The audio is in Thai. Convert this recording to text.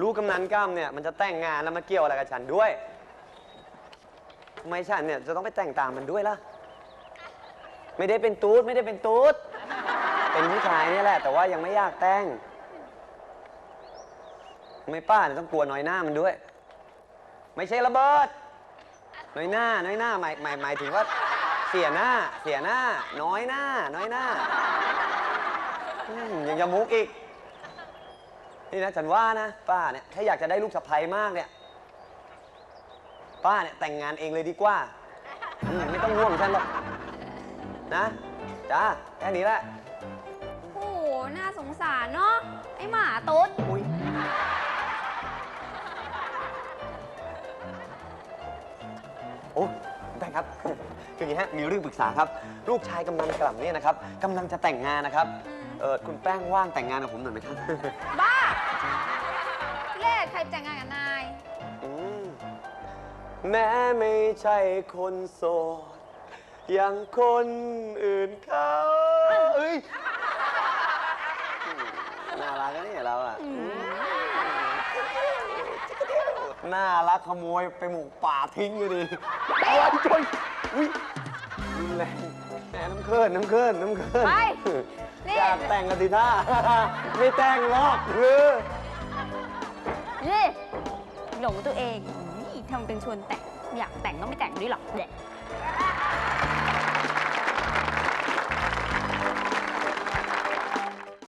ลูกกำนันก้ามเนี่ยมันจะแต่งงานแล้วมาเกี่ยวอะไรกับฉันด้วยทำไมฉันเนี่ยจะต้องไปแต่งตามมันด้วยล่ะ ไม่ได้เป็นตูดไม่ได้เป็นตูด เป็นผู้ชายเนี่ยแหละ แต่ว่ายังไม่อยากแต่งไม่ป้าเนี่ยต้องกลัวน้อยหน้ามันด้วย ไม่ใช่ระเบิด น้อยหน้า น้อยหน้าหมายหมายหมายถึงว่า เสียหน้า เสียหน้า น้อยหน้า น้อยหน้าอืมยังจะมุกอีก นี่นะฉันว่านะป้าเนี่ยถ้าอยากจะได้ลูกสะใภ้มากเนี่ย ป้าเนี่ยแต่งงานเองเลยดีกว่าอืมไม่ต้องห่วงฉันหรอกนะจ้าแค่นี้แหละโอ้โหน่าสงสารเนาะไอหมาตุ๊ดอุ้ยโอ้ได้ครับ คืออย่างนี้ฮะมีเรื่องปรึกษาครับ ลูกชายกำนันกล่ำเนี่ยนะครับกำลังจะแต่งงานนะครับเออคุณแป้งว่างแต่งงานกับผมหน่อยไหมครับ บ้าที่แรก ใครแต่งงานกับนาย อืมแม้ไม่ใช่คนโสด อย่างคนอื่นเขาเอ้ยน่ารักนะเนี่ยเราอะน่ารักขโมยไปหมูป่าทิ้งอยู่ดิเอาไว้ช่วยอุ้ยรุนแรงแหมน้ำเคินน้ำเคินน้ำเคินไปนี่ อยากแต่งกันสิท่า ไม่แต่งหรอกหรือ ทำเป็นชวนแต่งอยากแต่งก็ไม่แต่งด้วยหรอกเด็ก